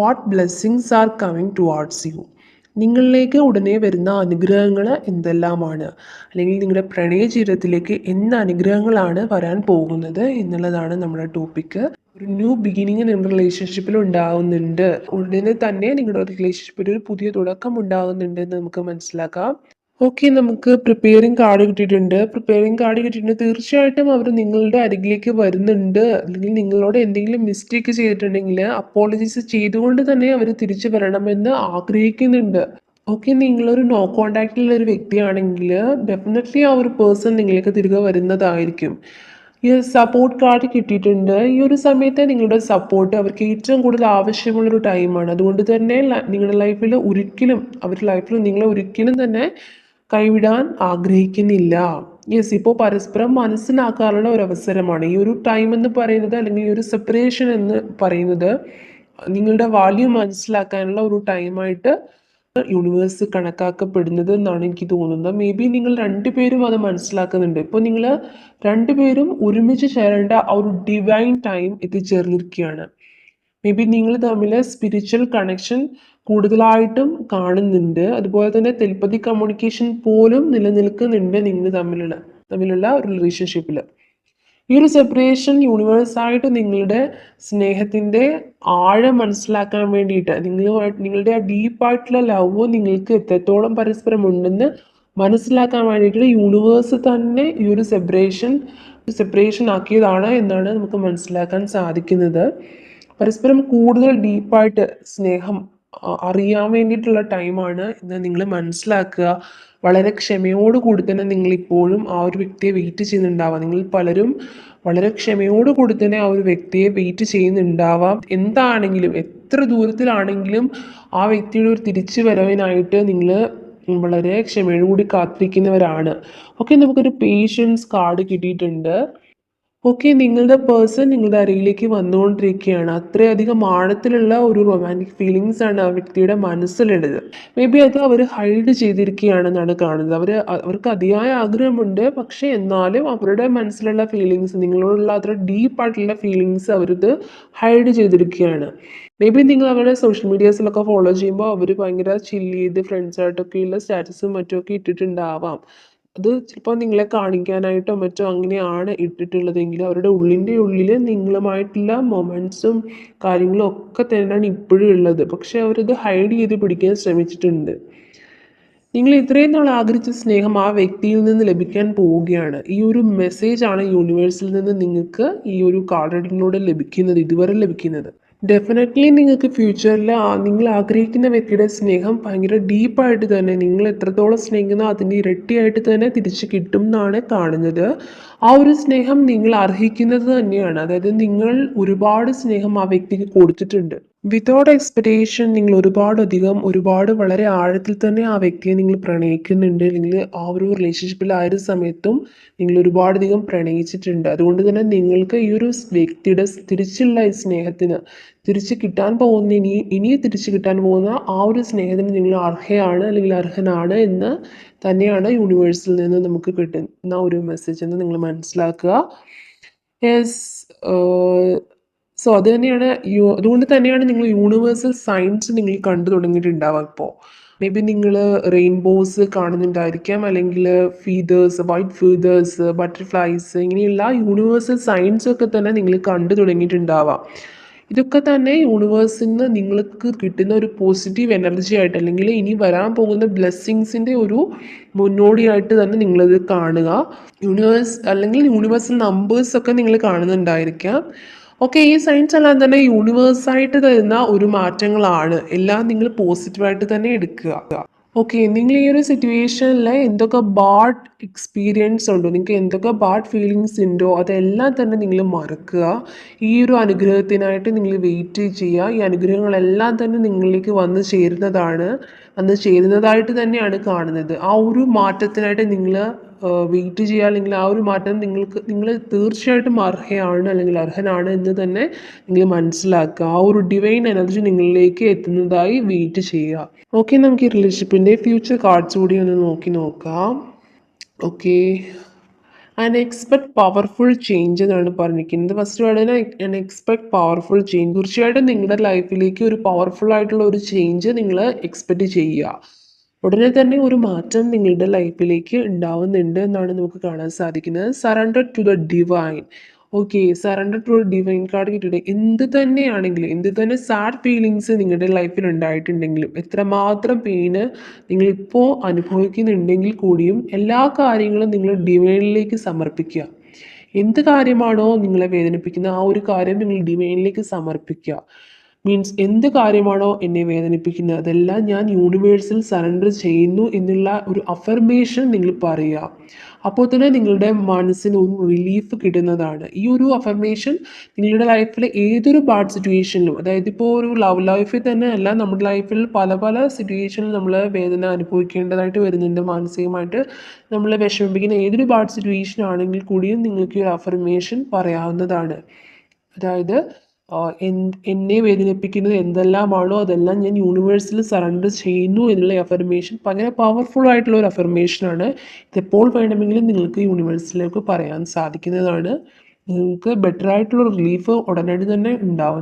What blessings are coming towards you നിങ്ങളിലേക്ക് ഉടനെ വരുന്ന അനുഗ്രഹങ്ങൾ എന്തെല്ലാമാണ്? അല്ലെങ്കിൽ നിങ്ങളുടെ പ്രണയ ജീവിതത്തിലേക്ക് എന്ത് അനുഗ്രഹങ്ങളാണ് വരാൻ പോകുന്നത് എന്നുള്ളതാണ് നമ്മുടെ ടോപ്പിക്ക് ഒരു ന്യൂ ബിഗിനിങ് നിങ്ങളുടെ റിലേഷൻഷിപ്പിൽ ഉണ്ടാകുന്നുണ്ട് ഉടനെ തന്നെ നിങ്ങളുടെ റിലേഷൻഷിപ്പിൽ ഒരു പുതിയ തുടക്കം ഉണ്ടാകുന്നുണ്ട് എന്ന് നമുക്ക് മനസ്സിലാക്കാം. ഓക്കെ നമുക്ക് പ്രിപ്പയറിംഗ് കാർഡ് കിട്ടിയിട്ടുണ്ട്. പ്രിപ്പയറിംഗ് കാർഡ് കിട്ടിയിട്ടുണ്ട്. തീർച്ചയായിട്ടും അവർ നിങ്ങളുടെ അരികിലേക്ക് വരുന്നുണ്ട്. അല്ലെങ്കിൽ നിങ്ങളോട് എന്തെങ്കിലും മിസ്റ്റേക്ക് ചെയ്തിട്ടുണ്ടെങ്കിൽ അപ്പോളജീസ് ചെയ്തുകൊണ്ട് തന്നെ അവർ തിരിച്ചു വരണമെന്ന് ആഗ്രഹിക്കുന്നുണ്ട്. ഓക്കെ നിങ്ങളൊരു നോ കോണ്ടാക്റ്റിലുള്ള ഒരു വ്യക്തിയാണെങ്കിൽ ഡെഫിനറ്റ്ലി ആ ഒരു പേഴ്സൺ നിങ്ങളിലേക്ക് തിരികെ വരുന്നതായിരിക്കും. ഈ സപ്പോർട്ട് കാർഡ് കിട്ടിയിട്ടുണ്ട്. ഈ ഒരു സമയത്ത് നിങ്ങളുടെ സപ്പോർട്ട് അവർക്ക് ഏറ്റവും കൂടുതൽ ആവശ്യമുള്ളൊരു ടൈമാണ് അതുകൊണ്ട് തന്നെ നിങ്ങളുടെ ലൈഫിൽ ഒരിക്കലും അവരുടെ ലൈഫിൽ നിങ്ങളെ ഒരിക്കലും തന്നെ കൈവിടാൻ ആഗ്രഹിക്കുന്നില്ല. യെസ് ഇപ്പോൾ പരസ്പരം മനസ്സിലാക്കാനുള്ള ഒരു അവസരമാണ് ഈ ഒരു ടൈം എന്ന് പറയുന്നത് അല്ലെങ്കിൽ ഈ ഒരു സെപ്പറേഷൻ എന്ന് പറയുന്നത് നിങ്ങളുടെ വാല്യൂ മനസ്സിലാക്കാനുള്ള ഒരു ടൈമായിട്ട് യൂണിവേഴ്സ് കണക്കാക്കപ്പെടുന്നത് എന്നാണ് എനിക്ക് തോന്നുന്നത്. മേ ബി നിങ്ങൾ രണ്ടുപേരും അത് മനസ്സിലാക്കുന്നുണ്ട്. ഇപ്പോൾ നിങ്ങൾ രണ്ടുപേരും ഒരുമിച്ച് ചേരേണ്ട ആ ഒരു ഡിവൈൻ ടൈം എത്തിച്ചേർന്നിരിക്കുകയാണ്. മേ ബി നിങ്ങൾ തമ്മിൽ സ്പിരിച്വൽ കണക്ഷൻ കൂടുതലായിട്ടും കാണുന്നുണ്ട്. അതുപോലെ തന്നെ ടെലിപ്പതി കമ്മ്യൂണിക്കേഷൻ പോലും നിലനിൽക്കുന്നുണ്ട് നിങ്ങൾ തമ്മിലുള്ള തമ്മിലുള്ള ഒരു റിലേഷൻഷിപ്പിൽ ഈ ഒരു സെപ്പറേഷൻ യൂണിവേഴ്സായിട്ട് നിങ്ങളുടെ സ്നേഹത്തിന്റെ ആഴം മനസ്സിലാക്കാൻ വേണ്ടിയിട്ട് നിങ്ങളുമായിട്ട് നിങ്ങളുടെ ആ ഡീപ്പായിട്ടുള്ള ലവ് നിങ്ങൾക്ക് എത്രത്തോളം പരസ്പരം ഉണ്ടെന്ന് മനസ്സിലാക്കാൻ വേണ്ടിയിട്ട് യൂണിവേഴ്സ് തന്നെ ഈ ഒരു സെപ്പറേഷൻ സെപ്പറേഷൻ ആക്കിയതാണ് എന്നാണ് നമുക്ക് മനസ്സിലാക്കാൻ സാധിക്കുന്നത്. പരസ്പരം കൂടുതൽ ഡീപ്പായിട്ട് സ്നേഹം അറിയാൻ വേണ്ടിയിട്ടുള്ള ടൈമാണ്. എന്ന് നിങ്ങൾ മനസ്സിലാക്കുക. വളരെ ക്ഷമയോടുകൂടി തന്നെ നിങ്ങൾ ഇപ്പോഴും ആ ഒരു വ്യക്തിയെ വെയിറ്റ് ചെയ്യുന്നുണ്ടാവാം. നിങ്ങൾ പലരും വളരെ ക്ഷമയോടുകൂടി തന്നെ ആ ഒരു വ്യക്തിയെ വെയിറ്റ് ചെയ്യുന്നുണ്ടാവാം. എന്താണെങ്കിലും എത്ര ദൂരത്തിലാണെങ്കിലും ആ വ്യക്തിയുടെ ഒരു തിരിച്ചു വരവിനായിട്ട് നിങ്ങൾ വളരെ ക്ഷമയോടുകൂടി കാത്തിരിക്കുന്നവരാണ്. ഓക്കെ നമുക്കൊരു പേഷ്യൻസ് കാർഡ് കിട്ടിയിട്ടുണ്ട്. ഓക്കെ നിങ്ങളുടെ പേഴ്സൺ നിങ്ങളുടെ അരയിലേക്ക് വന്നുകൊണ്ടിരിക്കുകയാണ്. അത്രയധികം ആഴത്തിലുള്ള ഒരു റൊമാന്റിക് ഫീലിങ്സ് ആണ് ആ വ്യക്തിയുടെ മനസ്സിലുള്ളത്. മേ ബി അത് അവർ ഹൈഡ് ചെയ്തിരിക്കുകയാണെന്നാണ് കാണുന്നത്. അവർ അവർക്ക് അതിയായ ആഗ്രഹമുണ്ട്. പക്ഷേ എന്നാലും അവരുടെ മനസ്സിലുള്ള ഫീലിങ്സ് നിങ്ങളോടുള്ള അത്ര ഡീപ്പായിട്ടുള്ള ഫീലിങ്സ് അവരിത് ഹൈഡ് ചെയ്തിരിക്കുകയാണ്. മേ ബി നിങ്ങൾ അവരുടെ സോഷ്യൽ മീഡിയാസിലൊക്കെ ഫോളോ ചെയ്യുമ്പോൾ അവർ ഭയങ്കര ചില്ല് ചെയ്ത് ഫ്രണ്ട്സായിട്ടൊക്കെയുള്ള സ്റ്റാറ്റസും മറ്റുമൊക്കെ ഇട്ടിട്ടുണ്ടാവാം. അത് ചിലപ്പോൾ നിങ്ങളെ കാണിക്കാനായിട്ടോ മറ്റോ അങ്ങനെയാണ് ഇട്ടിട്ടുള്ളതെങ്കിൽ അവരുടെ ഉള്ളിന്റെ ഉള്ളിൽ നിങ്ങളുമായിട്ടുള്ള മൊമെന്റ്സും കാര്യങ്ങളും ഒക്കെ തന്നെയാണ് ഇപ്പോഴും ഉള്ളത്. പക്ഷെ അവരത് ഹൈഡ് ചെയ്ത് പിടിക്കാൻ ശ്രമിച്ചിട്ടുണ്ട്. നിങ്ങൾ ഇത്രയും നാൾ ആഗ്രഹിച്ച സ്നേഹം ആ വ്യക്തിയിൽ നിന്ന് ലഭിക്കാൻ പോവുകയാണ്. ഈ ഒരു മെസ്സേജാണ് യൂണിവേഴ്സിൽ നിന്ന് നിങ്ങൾക്ക് ഈ ഒരു കാർഡ് റീഡിങ്ങിലൂടെ ലഭിക്കുന്നത് ഇതുവരെ ലഭിക്കുന്നത്. ഡെഫിനറ്റ്ലി നിങ്ങൾക്ക് ഫ്യൂച്ചറിൽ നിങ്ങൾ ആഗ്രഹിക്കുന്ന വ്യക്തിയുടെ സ്നേഹം ഭയങ്കര ഡീപ്പായിട്ട് തന്നെ നിങ്ങൾ എത്രത്തോളം സ്നേഹിക്കുന്നോ അതിന്റെ ഇരട്ടിയായിട്ട് തന്നെ തിരിച്ച് കിട്ടും എന്നാണ് കാണുന്നത്. ആ ഒരു സ്നേഹം നിങ്ങൾ അർഹിക്കുന്നത് തന്നെയാണ്. അതായത് നിങ്ങൾ ഒരുപാട് സ്നേഹം ആ വ്യക്തിക്ക് കൊടുത്തിട്ടുണ്ട്. വിതൗട്ട് എക്സ്പെക്ടേഷൻ നിങ്ങൾ ഒരുപാടധികം ഒരുപാട് വളരെ ആഴത്തിൽ തന്നെ ആ വ്യക്തിയെ നിങ്ങൾ പ്രണയിക്കുന്നുണ്ട്. അല്ലെങ്കിൽ ആ ഒരു റിലേഷൻഷിപ്പിൽ ആ ഒരു സമയത്തും നിങ്ങൾ ഒരുപാടധികം പ്രണയിച്ചിട്ടുണ്ട്. അതുകൊണ്ട് തന്നെ നിങ്ങൾക്ക് ഈ ഒരു വ്യക്തിയുടെ തിരിച്ചുള്ള സ്നേഹത്തിന് തിരിച്ച് കിട്ടാൻ പോകുന്ന ഇനി ഇനി തിരിച്ച് കിട്ടാൻ പോകുന്ന ആ ഒരു സ്നേഹത്തിന് നിങ്ങൾ അർഹയാണ് അല്ലെങ്കിൽ അർഹനാണ് എന്ന് തന്നെയാണ് യൂണിവേഴ്സിൽ നിന്ന് നമുക്ക് കിട്ടുന്ന ഒരു മെസ്സേജ് എന്ന് നിങ്ങൾ മനസ്സിലാക്കുക. യെസ് സോ അത് തന്നെയാണ് യു- അതുകൊണ്ട് തന്നെയാണ് നിങ്ങൾ യൂണിവേഴ്സൽ സയൻസ് നിങ്ങൾ കണ്ടു തുടങ്ങിയിട്ടുണ്ടാവുക ഇപ്പോൾ മേ ബി നിങ്ങൾ റെയിൻബോസ് കാണുന്നുണ്ടായിരിക്കാം അല്ലെങ്കിൽ ഫീതേഴ്സ് വൈറ്റ് ഫീതേഴ്സ് ബട്ടർഫ്ലൈസ് ഇങ്ങനെയുള്ള യൂണിവേഴ്സൽ സയൻസ് ഒക്കെ തന്നെ നിങ്ങൾ കണ്ടു തുടങ്ങിയിട്ടുണ്ടാവാം ഇതൊക്കെ തന്നെ യൂണിവേഴ്സിൽ നിന്ന് നിങ്ങൾക്ക് കിട്ടുന്ന ഒരു പോസിറ്റീവ് എനർജി ആയിട്ട് അല്ലെങ്കിൽ ഇനി വരാൻ പോകുന്ന ബ്ലെസ്സിങ്സിന്റെ ഒരു മുന്നോടിയായിട്ട് തന്നെ നിങ്ങളത് കാണുക. യൂണിവേഴ്സ് അല്ലെങ്കിൽ യൂണിവേഴ്സൽ നമ്പേഴ്സ് ഒക്കെ നിങ്ങൾ കാണുന്നുണ്ടായിരിക്കാം. ഓക്കെ ഈ സയൻസ് എല്ലാം തന്നെ യൂണിവേഴ്സായിട്ട് തരുന്ന ഒരു മാറ്റങ്ങളാണ്. എല്ലാം നിങ്ങൾ പോസിറ്റീവായിട്ട് തന്നെ എടുക്കുക. ഓക്കെ നിങ്ങൾ ഈ ഒരു സിറ്റുവേഷനിൽ എന്തൊക്കെ ബാഡ് എക്സ്പീരിയൻസ് ഉണ്ടോ നിങ്ങൾക്ക് എന്തൊക്കെ ബാഡ് ഫീലിങ്സ് ഉണ്ടോ അതെല്ലാം തന്നെ നിങ്ങൾ മറക്കുക. ഈ ഒരു അനുഗ്രഹത്തിനായിട്ട് നിങ്ങൾ വെയിറ്റ് ചെയ്യുക. ഈ അനുഗ്രഹങ്ങളെല്ലാം തന്നെ നിങ്ങളിലേക്ക് വന്ന് ചേരുന്നതാണ് വന്ന് ചേരുന്നതായിട്ട് തന്നെയാണ് കാണുന്നത്. ആ ഒരു മാറ്റത്തിനായിട്ട് നിങ്ങൾ വെയിറ്റ് ചെയ്യുക അല്ലെങ്കിൽ ആ ഒരു മാറ്റം നിങ്ങൾക്ക് നിങ്ങൾ തീർച്ചയായിട്ടും അർഹയാണ് അല്ലെങ്കിൽ അർഹനാണ് എന്ന് തന്നെ നിങ്ങൾ മനസ്സിലാക്കുക. ആ ഒരു ഡിവൈൻ എനർജി നിങ്ങളിലേക്ക് എത്തുന്നതായി വെയിറ്റ് ചെയ്യുക. ഓക്കെ നമുക്ക് ഈ റിലേഷൻഷിപ്പിന്റെ ഫ്യൂച്ചർ കാർഡ്സ് കൂടി ഒന്ന് നോക്കി നോക്കാം. ഓക്കെ അൺഎക്സ്പെക്ട് പവർഫുൾ ചേഞ്ച് എന്നാണ് പറഞ്ഞിരിക്കുന്നത്. ഫസ്റ്റ് വേർഡിന് അൺഎക്സ്പെക്ട് പവർഫുൾ ചേഞ്ച് തീർച്ചയായിട്ടും നിങ്ങളുടെ ലൈഫിലേക്ക് ഒരു പവർഫുൾ ആയിട്ടുള്ള ഒരു ചേഞ്ച് നിങ്ങൾ എക്സ്പെക്റ്റ് ചെയ്യുക. ഉടനെ തന്നെ ഒരു മാറ്റം നിങ്ങളുടെ ലൈഫിലേക്ക് ഉണ്ടാവുന്നുണ്ട് എന്നാണ് നമുക്ക് കാണാൻ സാധിക്കുന്നത്. Surrender to the divine okay surrender to divine card കിട്ടിയിട്ട് എന്ത് തന്നെയാണെങ്കിലും എന്ത് തന്നെ സാഡ് ഫീലിങ്സ് നിങ്ങളുടെ ലൈഫിൽ ഉണ്ടായിട്ടുണ്ടെങ്കിലും എത്രമാത്രം പെയിന് നിങ്ങളിപ്പോൾ അനുഭവിക്കുന്നുണ്ടെങ്കിൽ കൂടിയും എല്ലാ കാര്യങ്ങളും നിങ്ങൾ ഡിവൈനിലേക്ക് സമർപ്പിക്കുക. എന്ത് കാര്യമാണോ നിങ്ങളെ വേദനിപ്പിക്കുന്ന ആ ഒരു കാര്യം നിങ്ങൾ ഡിവൈനിലേക്ക് സമർപ്പിക്കുക. മീൻസ് എന്ത് കാര്യമാണോ എന്നെ വേദനിപ്പിക്കുന്നത്? അതെല്ലാം ഞാൻ യൂണിവേഴ്സിൽ സറണ്ടർ ചെയ്യുന്നു എന്നുള്ള ഒരു അഫർമേഷൻ നിങ്ങൾ പറയുക. അപ്പോൾ തന്നെ നിങ്ങളുടെ മനസ്സിന് ഒരു റിലീഫ് കിട്ടുന്നതാണ്. ഈ ഒരു അഫർമേഷൻ നിങ്ങളുടെ ലൈഫിലെ ഏതൊരു ബാഡ് സിറ്റുവേഷനിലും അതായത് ഇപ്പോൾ ഒരു ലവ് ലൈഫിൽ തന്നെ അല്ല നമ്മുടെ ലൈഫിൽ പല പല സിറ്റുവേഷനിൽ നമ്മൾ വേദന അനുഭവിക്കേണ്ടതായിട്ട് വരുന്നുണ്ട്. മാനസികമായിട്ട് നമ്മളെ വിഷമിപ്പിക്കുന്ന ഏതൊരു ബാഡ് സിറ്റുവേഷൻ ആണെങ്കിൽ കൂടിയും നിങ്ങൾക്ക് ഈ ഒരു അഫർമേഷൻ പറയാവുന്നതാണ്. അതായത് എന്നെ വേദനിപ്പിക്കുന്നത് എന്തെല്ലാമാണോ അതെല്ലാം ഞാൻ യൂണിവേഴ്സിൽ സറണ്ടർ ചെയ്യുന്നു എന്നുള്ള അഫർമേഷൻ ഭയങ്കര പവർഫുൾ ആയിട്ടുള്ള ഒരു അഫർമേഷനാണ് ഇതെപ്പോൾ വേണമെങ്കിലും നിങ്ങൾക്ക് യൂണിവേഴ്സിലേക്ക് പറയാൻ സാധിക്കുന്നതാണ്. നിങ്ങൾക്ക് ബെറ്റർ ആയിട്ടുള്ള റിലീഫ് ഉടനടി തന്നെ ഉണ്ടാവുന്നു